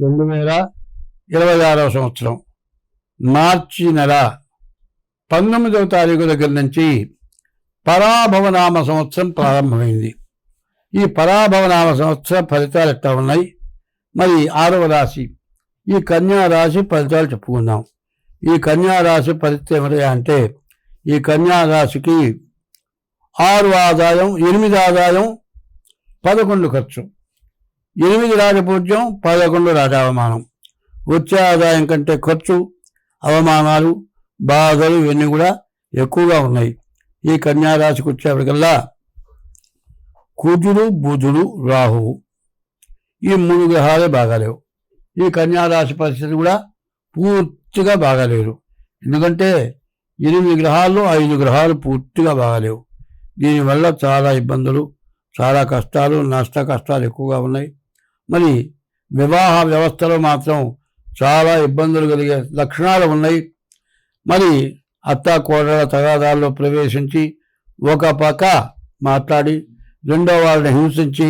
రెండు వేల ఇరవై ఆరవ సంవత్సరం. మార్చి నెల పంతొమ్మిదవ తారీఖు దగ్గర నుంచి పరాభవనామ సంవత్సరం ప్రారంభమైంది. ఈ పరాభవనామ సంవత్సర ఫలితాలు ఎట్లా ఉన్నాయి? మరి ఆరవ రాశి. ఈ కన్యా రాశి ఫలితాలు చెప్పుకుందాం. ఈ కన్యా రాశి ఫలితం ఏమిటా అంటే ఈ కన్యా రాశికి ఆరు ఆదాయం ఎనిమిది ఆదాయం పదకొండు ఖర్చు. ఎనిమిది రాజపూజ్యం పదకొండు రాజావమానం. వచ్చే ఆదాయం కంటే ఖర్చు అవమానాలు బాధలు ఇవన్నీ కూడా ఎక్కువగా ఉన్నాయి. ఈ కన్యారాశికి వచ్చేప్పటికల్లా కుజుడు బుధుడు రాహువు ఈ మూడు గ్రహాలే బాగాలేవు. ఈ కన్యారాశి పరిస్థితి కూడా పూర్తిగా బాగాలేరు ఎందుకంటే ఎనిమిది గ్రహాల్లో ఐదు గ్రహాలు పూర్తిగా బాగాలేవు. దీనివల్ల చాలా ఇబ్బందులు చాలా కష్టాలు నష్ట కష్టాలు ఎక్కువగా ఉన్నాయి. మరి వివాహ వ్యవస్థలో మాత్రం చాలా ఇబ్బందులు కలిగే లక్షణాలు ఉన్నాయి. మరి అత్త కోడల తగాదాల్లో ప్రవేశించి ఒక పక్క మాట్లాడి రెండో వాళ్ళని హింసించి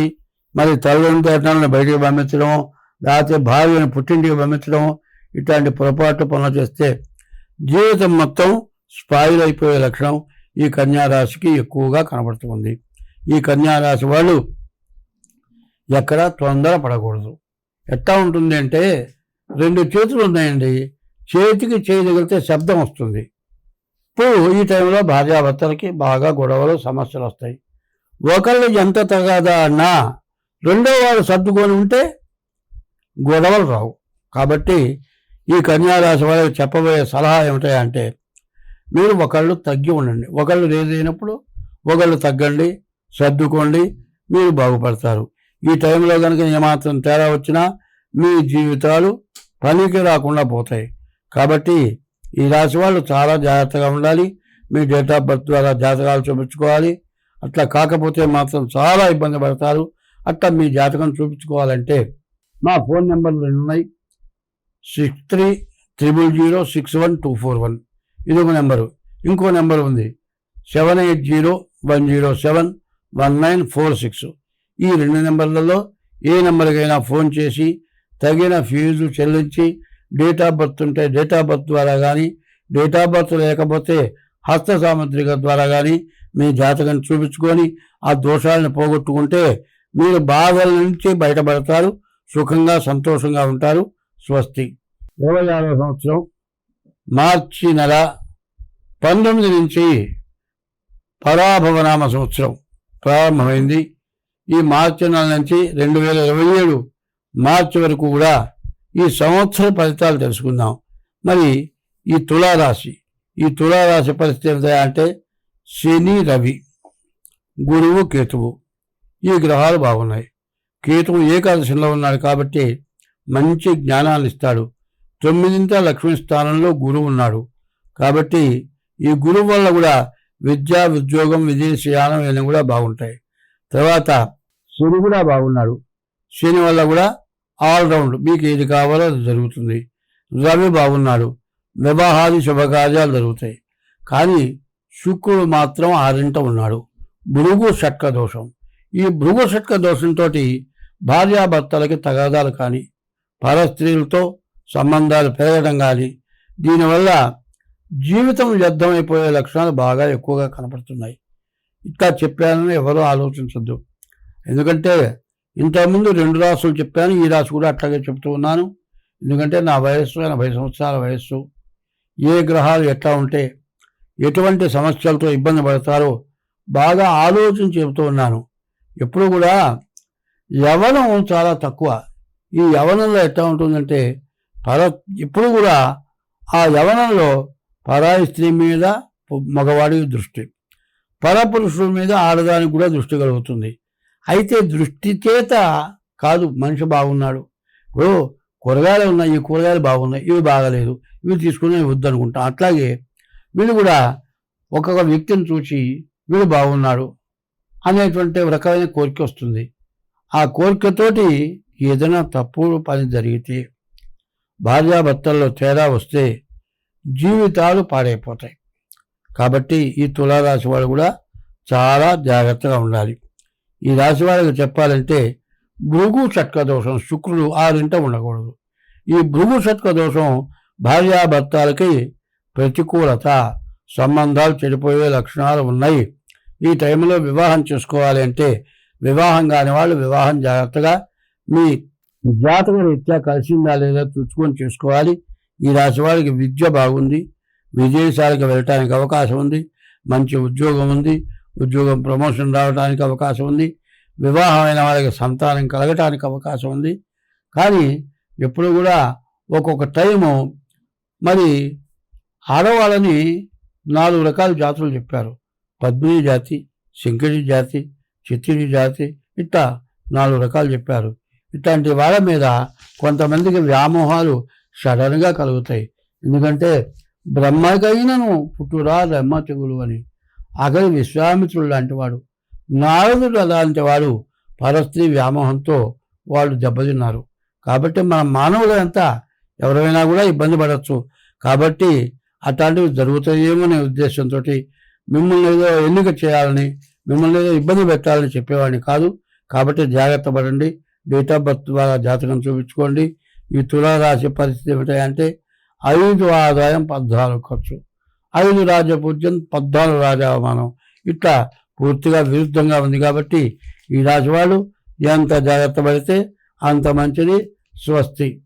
మరి తల్లిదండ్రులను బయటికి పంపించడం లేకపోతే భార్యను పుట్టింటికి పంపించడం ఇట్లాంటి పొరపాటు పనులు చేస్తే జీవితం మొత్తం స్పాయిల్ అయిపోయే లక్షణం ఈ కన్యారాశికి ఎక్కువగా కనబడుతుంది ఈ కన్యారాశి వాళ్ళు ఎక్కడ తొందర పడకూడదు. ఎట్లా ఉంటుంది అంటే రెండు చేతులు ఉన్నాయండి. చేతికి చేయగలిగితే శబ్దం వస్తుంది. ఇప్పుడు ఈ టైంలో భార్యాభర్తలకి బాగా గొడవలు సమస్యలు వస్తాయి. ఒకళ్ళు ఎంత తగాదా అన్నా రెండో వాడు సర్దుకొని ఉంటే గొడవలు రావు. కాబట్టి ఈ కన్యారాశి వాళ్ళకి చెప్పబోయే సలహా ఏమిటంటే మీరు ఒకళ్ళు తగ్గి ఉండండి. ఒకళ్ళు రేదైనప్పుడు ఒకళ్ళు తగ్గండి సర్దుకోండి మీరు బాగుపడతారు. ఈ టైంలో కనుక ఏమాత్రం తేడా వచ్చినా మీ జీవితాలు పనికి రాకుండా పోతాయి. కాబట్టి ఈ రాశి వాళ్ళు చాలా జాగ్రత్తగా ఉండాలి. మీ డేట్ ఆఫ్ బర్త్ ద్వారా జాతకాలు చూపించుకోవాలి. అట్లా కాకపోతే మాత్రం చాలా ఇబ్బంది పడతారు. అట్లా మీ జాతకం చూపించుకోవాలంటే మా ఫోన్ నెంబర్లు రెండు ఉన్నాయి. Six three triple zero six one two four one. ఇది ఒక నెంబరు. ఇంకో నెంబర్ ఉంది. Seven eight zero one zero seven one nine four six. ఈ రెండు నెంబర్లలో ఏ నెంబర్కైనా ఫోన్ చేసి తగిన ఫీజు చెల్లించి డేట్ ఆఫ్ బర్త్ ఉంటే డేట్ ఆఫ్ బర్త్ ద్వారా కానీ డేట్ ఆఫ్ బర్త్ లేకపోతే హస్త సాముద్రిక ద్వారా కానీ మీ జాతకం చూపించుకొని ఆ దోషాలను పోగొట్టుకుంటే మీరు బాధల నుంచి బయటపడతారు సుఖంగా సంతోషంగా ఉంటారు. స్వస్తి. ఇరవై ఆరో సంవత్సరం మార్చి నెల పంతొమ్మిది నుంచి పరాభవనామ సంవత్సరం ప్రారంభమైంది. ఈ మార్చి నెల నుంచి రెండు వేల ఇరవై ఏడు మార్చి వరకు కూడా ఈ సంవత్సర ఫలితాలు తెలుసుకుందాం. మరి ఈ తులారాశి ఈ తులారాశి పరిస్థితి ఏమిటా అంటే శని రవి గురువు కేతువు. ఈ గ్రహాలు బాగున్నాయి. కేతువు ఏకాదశిలో ఉన్నాడు కాబట్టి మంచి జ్ఞానాన్ని ఇస్తాడు. తొమ్మిదింట లక్ష్మీ స్థానంలో గురువు ఉన్నాడు. కాబట్టి ఈ గురువు వల్ల కూడా విద్య ఉద్యోగం విదేశీయానం ఇవన్నీ కూడా బాగుంటాయి. తర్వాత శని కూడా బాగున్నాడు. శని వల్ల కూడా ఆల్రౌండ్ మీకు ఏది కావాలో అది జరుగుతుంది. రవి బాగున్నాడు. వివాహాది శుభకార్యాలు జరుగుతాయి. కానీ శుక్రుడు మాత్రం ఆరింట ఉన్నాడు. భృగు షట్క దోషం. ఈ భృగు షట్క దోషంతో భార్యాభర్తలకి తగాదాలు కానీ పరస్త్రీలతో సంబంధాలు పెరగడం కానీ దీనివల్ల జీవితం వ్యర్థమైపోయే లక్షణాలు బాగా ఎక్కువగా కనపడుతున్నాయి. ఇట్లా చెప్పానని ఎవరూ ఆలోచించద్దు. ఎందుకంటే ఇంతకుముందు రెండు రాసులు చెప్పాను ఈ రాశి కూడా అట్లాగే చెప్తూ ఉన్నాను. ఎందుకంటే నా వయస్సు ఎనభై సంవత్సరాల వయస్సు. ఏ గ్రహాలు ఎట్లా ఉంటే ఎటువంటి సమస్యలతో ఇబ్బంది పడతారో బాగా ఆలోచించి చెబుతూ ఉన్నాను. ఎప్పుడు కూడా యవనం చాలా తక్కువ. ఈ యవనంలో ఎట్లా ఉంటుందంటే పర ఇప్పుడు కూడా ఆ యవనంలో పరాయి స్త్రీ మీద మగవాడి దృష్టి. పరపురుషుల మీద ఆడదానికి కూడా దృష్టి కలుగుతుంది. అయితే దృష్టి చేత కాదు మనిషి బాగున్నాడు. ఇప్పుడు కూరగాయలు ఉన్నాయి ఈ కూరగాయలు బాగున్నాయి ఇవి బాగలేదు ఇవి తీసుకుని అనుకుంటాం అట్లాగే వీళ్ళు కూడా ఒక్కొక్క వ్యక్తిని చూసి వీడు బాగున్నాడు అనేటువంటి ఒక రకమైన కోరిక వస్తుంది. ఆ కోరికతోటి ఏదైనా తప్పుడు పని జరిగితే భార్యాభర్తల్లో తేడా వస్తే జీవితాలు పాడైపోతాయి. కాబట్టి ఈ తులారాశి వాళ్ళు కూడా చాలా జాగ్రత్తగా ఉండాలి. ఈ రాశి వాళ్ళకి చెప్పాలంటే భృగు షట్క దోషం శుక్రుడు ఆరింట ఉండకూడదు. ఈ భృగు షట్క దోషం భార్యాభర్తలకి ప్రతికూలత సంబంధాలు చెడిపోయే లక్షణాలు ఉన్నాయి. ఈ టైంలో వివాహం చేసుకోవాలి అంటే వివాహం కాని వాళ్ళు వివాహం జాగ్రత్తగా మీ జాతక రీత్యా కలిసిందా లేదా చూసుకొని చేసుకోవాలి. ఈ రాశి వాళ్ళకి విద్య బాగుంది. విదేశాలకు వెళ్ళటానికి అవకాశం ఉంది. మంచి ఉద్యోగం ఉంది. ఉద్యోగం ప్రమోషన్ రావడానికి అవకాశం ఉంది. వివాహమైన వాళ్ళకి సంతానం కలగటానికి అవకాశం ఉంది. కానీ ఎప్పుడు కూడా ఒక్కొక్క టైము మరి ఆడవాళ్ళని నాలుగు రకాల జాతులు చెప్పారు. పద్మిని జాతి శంకరి జాతి చిత్తిరి జాతి ఇట్లా నాలుగు రకాలు చెప్పారు. ఇట్లాంటి వాళ్ళ మీద కొంతమందికి వ్యామోహాలు సడన్గా కలుగుతాయి. ఎందుకంటే బ్రహ్మకైనను పుట్టురా బ్రహ్మ తెగులు అని అగలి విశ్వామిత్రుడు లాంటి వాడు నారదుడు అలాంటి వాడు పరస్త్రీ వ్యామోహంతో వాళ్ళు దెబ్బతిన్నారు. కాబట్టి మన మానవులంతా ఎవరైనా కూడా ఇబ్బంది పడవచ్చు కాబట్టి అట్లాంటివి జరుగుతాయేమో అనే ఉద్దేశంతో మిమ్మల్ని ఏదో ఎన్నిక చేయాలని మిమ్మల్ని ఏదో ఇబ్బంది పెట్టాలని చెప్పేవాడిని కాదు. కాబట్టి జాగ్రత్త పడండి. డేట్ ఆఫ్ బర్త్ ద్వారా జాతకం చూపించుకోండి. ఈ తులారాశి పరిస్థితి ఏమిటంటే ఐదు ఆదాయం పద్నాలుగు ఖర్చు. ఐదు రాజపూజ్యం పద్నాలుగు రాజావమానం ఇట్లా పూర్తిగా విరుద్ధంగా ఉంది కాబట్టి ఈ రాశి వాళ్ళు ఎంత జాగ్రత్త పడితే అంత మంచిది స్వస్తి.